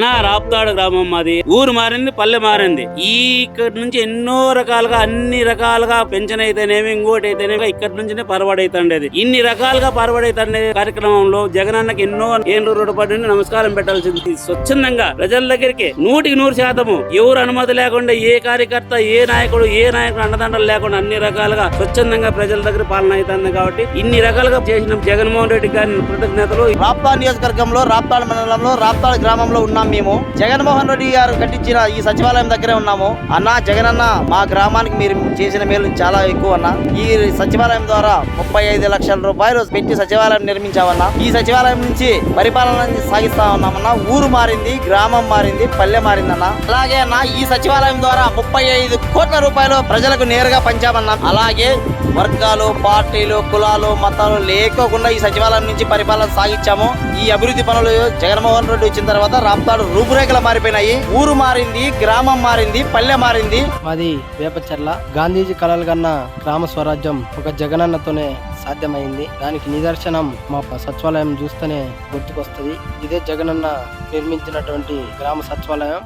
అనా రాప్తాడు గ్రామం మాది. ఊరు మారింది పల్లె మారింది. ఈ ఇక్కడ నుంచి ఎన్నో రకాలుగా అన్ని రకాలుగా పెన్షన్ అయితేనేమి ఇంకోటి అయితేనేమి ఇక్కడ నుంచినే పరవడైతుండేది. ఇన్ని రకాలుగా పరవడైతుండే కార్యక్రమంలో జగనన్నకి ఎన్నో ఏళ్ళు రూపడి నమస్కారం పెట్టాల్సింది. స్వచ్ఛందంగా ప్రజల దగ్గరికి నూటికి నూరు శాతము ఎవరు అనుమతి లేకుండా ఏ కార్యకర్త ఏ నాయకుడు ఏ నాయకుడు అండదండలు లేకుండా అన్ని రకాలుగా స్వచ్ఛందంగా ప్రజల దగ్గర పాలన అవుతుంది కాబట్టి ఇన్ని రకాలుగా చేసిన జగన్మోహన్ రెడ్డి గారి కృతజ్ఞతలు రాప్తాడ్ నియోజకవర్గంలో రాప్తాడ్ మండలంలో రాప్తాడ్ గ్రామంలో ఉన్నాం. మేము జగన్మోహన్ రెడ్డి గారు కట్టించిన ఈ సచివాలయం దగ్గరే ఉన్నాము. అన్న జగనన్న మా గ్రామానికి మీరు చేసిన మేలు చాలా ఎక్కువ అన్న. ఈ సచివాలయం ద్వారా ముప్పై ఐదు లక్షల రూపాయలు పెట్టి సచివాలయం నిర్మించామన్న. ఈ సచివాలయం నుంచి పరిపాలన సాగిస్తా ఉన్నామన్న. ఊరు మారింది గ్రామం మారింది పల్లె మారిందన్న. అలాగే అన్న ఈ సచివాలయం ద్వారా ముప్పై ఐదు కోట్ల రూపాయలు ప్రజలకు నేరుగా పంచామన్నా. అలాగే వర్గాలు పార్టీలు కులాలు మతాలు లేకోకుండా ఈ సచివాలయం నుంచి పరిపాలన సాగించాము. ఈ అభివృద్ధి పనులు జగన్మోహన్ రెడ్డి వచ్చిన తర్వాత రాప్తాడు రూపురేఖలు మారిపోయినాయి. ఊరు మారింది గ్రామం మారింది పల్లె మారింది. మాది వేపచర్ల. గాంధీజీ కలలు కన్నా గ్రామ స్వరాజ్యం ఒక జగనన్నతోనే సాధ్యమైంది. దానికి నిదర్శనం మా సచివాలయం చూస్తేనే గుర్తుకొస్తుంది. ఇదే జగనన్న నిర్మించినటువంటి గ్రామ సచివాలయం.